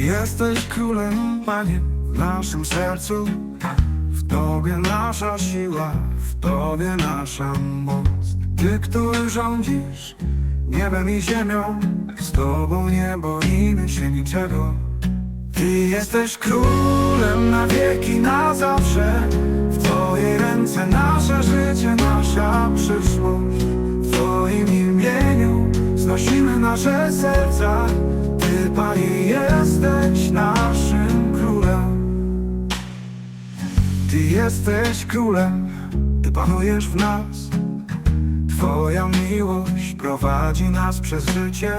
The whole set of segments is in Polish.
jesteś królem, Panie, w naszym sercu. W Tobie nasza siła, w Tobie nasza moc. Ty, który rządzisz niebem i ziemią, z Tobą nie boimy się niczego. Ty jesteś królem na wieki, na zawsze. W Twojej ręce nasze życie, nasza przyszłość. W Twoim imieniu znosimy nasze serca. Ty, Panie, jesteś jesteś królem, Ty panujesz w nas. Twoja miłość prowadzi nas przez życie.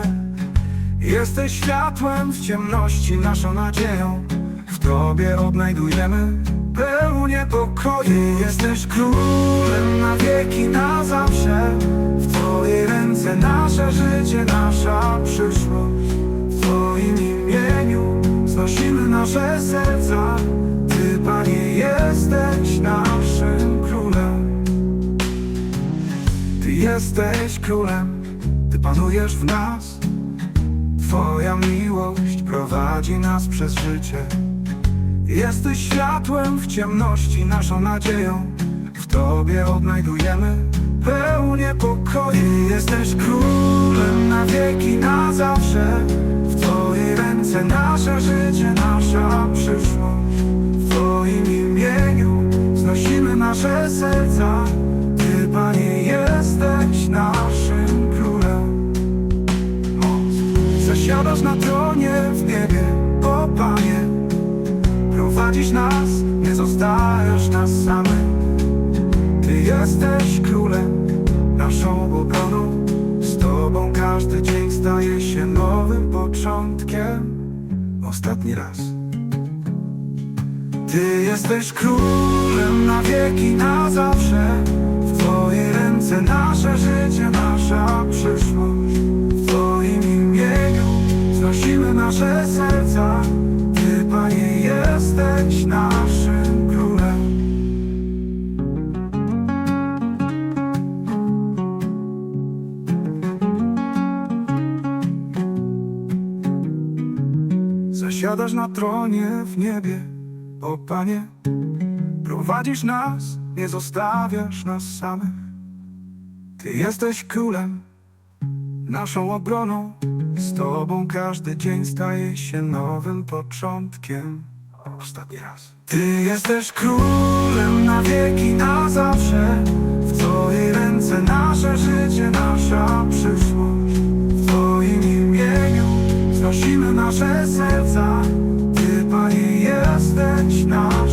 Jesteś światłem w ciemności, naszą nadzieją. W Tobie odnajdujemy pełnię pokoju. Ty jesteś królem na wieki, na zawsze. W Twojej ręce nasze życie, nasza przyszłość. W Twoim imieniu znosimy nasze serca. Jesteś królem, Ty panujesz w nas. Twoja miłość prowadzi nas przez życie. Jesteś światłem w ciemności, naszą nadzieją. W Tobie odnajdujemy pełnię pokoju. Ty jesteś królem na wieki, na zawsze. W Twojej ręce nasze życie, nasza przyszłość. W Twoim imieniu znosimy nasze serca. Zasiadasz na tronie w niebie, o Panie. Prowadzisz nas, nie zostawiasz nas samych. Ty jesteś królem, naszą obroną. Z Tobą każdy dzień staje się nowym początkiem. Ostatni raz. Ty jesteś królem na wieki, na zawsze. W Twojej ręce nasze życie, nasza przyszłość nasze serca. Ty, Panie, jesteś naszym królem. Zasiadasz na tronie w niebie, o Panie. Prowadzisz nas, nie zostawiasz nas samych. Ty jesteś królem, naszą obroną Z Tobą każdy dzień staje się nowym początkiem. Ostatni raz. Ty jesteś królem na wieki, na zawsze W Twojej ręce nasze życie, nasza przyszłość. W Twoim imieniu znosimy nasze serca. Ty, Panie, jesteś nasz